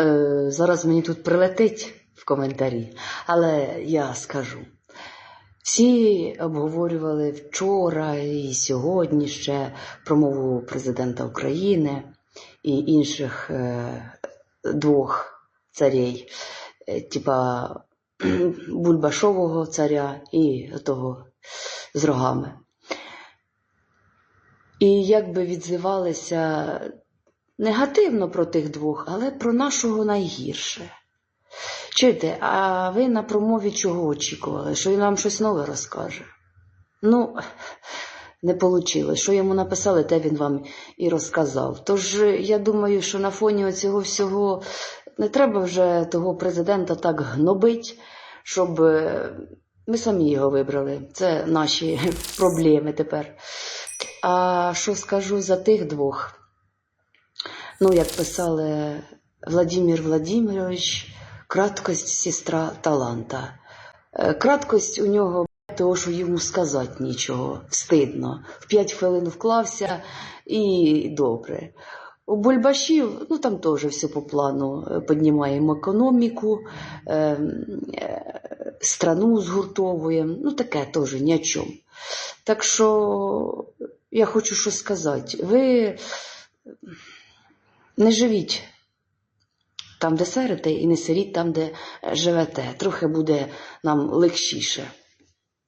Е, зараз мені тут прилетить в коментарі, але я скажу. Всі обговорювали вчора і сьогодні ще промову президента України і інших е, двох царей, е, типа Бульбашового царя і того з рогами. І якби відзивалися негативно про тих двох, але про нашого найгірше. Чуєте, а ви на промові чого очікували? Що він вам щось нове розкаже? Ну, не вийшло. Що йому написали, те він вам і розказав. Тож я думаю, що на фоні цього всього не треба вже того президента так гнобить, щоб е, ми самі його вибрали. Це наші проблеми тепер. А що скажу за тих двох? Ну, як писали Владимир Владимирович, краткость сестра таланта. Е, Краткость у нього того, що йому сказати нічого, встидно. В п'ять хвилин вклався і добре. У Бульбашів, ну там теж все по плану. Е, Піднімаємо економіку, е, е, страну згуртовуємо, ну таке теж ні о чому. Так що я хочу що сказати. Ви не живіть там, де серите, і не сиріть там, де живете. Трохи буде нам легшіше.